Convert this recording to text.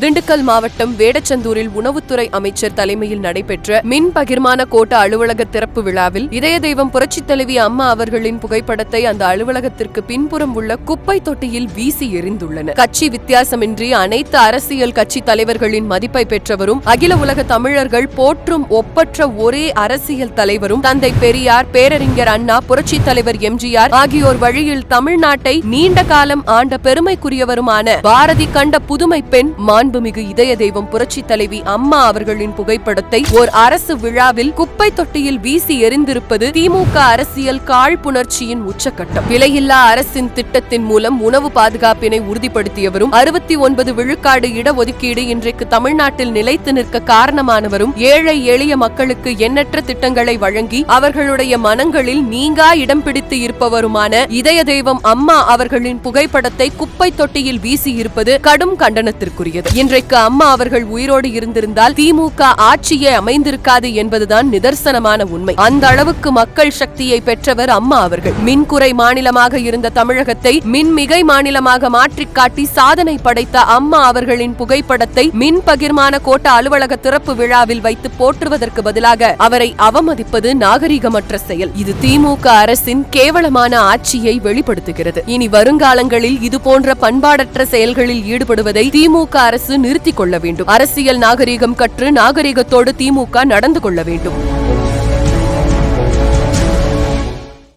திண்டுக்கல் மாவட்டம் வேடச்சந்தூரில் உணவுத்துறை அமைச்சர் தலைமையில் நடைபெற்ற மின் பகிர்மான கோட்ட அலுவலக திறப்பு விழாவில் இதய தெய்வம் புரட்சித் தலைவி அம்மா அவர்களின் புகைப்படத்தை அந்த அலுவலகத்திற்கு பின்புறம் உள்ள குப்பை தொட்டியில் வீசி எறிந்துள்ளனர். கட்சி வித்தியாசமின்றி அனைத்து அரசியல் கட்சி தலைவர்களின் மதிப்பை பெற்றவரும் அகில உலக தமிழர்கள் போற்றும் ஒப்பற்ற ஒரே அரசியல் தலைவரும் தந்தை பெரியார் பேரறிஞர் அண்ணா புரட்சித் தலைவர் எம்ஜிஆர் ஆகியோர் வழியில் தமிழ்நாட்டை நீண்ட காலம் ஆண்ட பெருமைக்குரியவருமான பாரதி கண்ட புதுமை பெண் மாண்புமிகு இதய தெய்வம் புரட்சி தலைவி அம்மா அவர்களின் புகைப்படத்தை ஓர் அரசு விழாவில் குப்பை தொட்டியில் வீசி எறிந்திருப்பது திமுக அரசியல் காழ்ப்புணர்ச்சியின் உச்சக்கட்டம். விலையில்லா அரசின் திட்டத்தின் மூலம் உணவு பாதுகாப்பினை உறுதிப்படுத்தியவரும் அறுபத்தி ஒன்பது விழுக்காடு இடஒதுக்கீடு இன்றைக்கு தமிழ்நாட்டில் நிலைத்து நிற்க காரணமானவரும் ஏழை எளிய மக்களுக்கு எண்ணற்ற திட்டங்களை வழங்கி அவர்களுடைய மனங்களில் நீங்கா இடம் பிடித்து இருப்பவருமான இதய தெய்வம் அம்மா அவர்களின் புகைப்படத்தை குப்பை தொட்டியில் வீசியிருப்பது கடும் கண்டனத்திற்குரியது. இன்றைக்கு அம்மா அவர்கள் உயிரோடு இருந்திருந்தால் திமுக ஆட்சியே அமைந்திருக்காது என்பதுதான் நிதர்சனமான உண்மை. அந்த அளவுக்கு மக்கள் சக்தியை பெற்றவர் அம்மா அவர்கள். மின்குறை மாநிலமாக இருந்த தமிழகத்தை மின்மிகை மாநிலமாக மாற்றிக் காட்டி சாதனை படைத்த அம்மா அவர்களின் புகைப்படத்தை மின் பகிர்மான கோட்ட அலுவலக திறப்பு விழாவில் வைத்து போற்றுவதற்கு பதிலாக அவரை அவமதிப்பது நாகரிகமற்ற செயல். இது திமுக அரசின் கேவலமான ஆட்சியை வெளிப்படுத்துகிறது. இனி வருங்காலங்களில் இது போன்ற பண்பாடற்ற செயல்களில் ஈடுபடுவதை திமுக அரசு நிறுத்திக் கொள்ள வேண்டும். அரசியல் நாகரிகம் கற்று நாகரிகத்தோடு திமுக நடந்து கொள்ள வேண்டும்.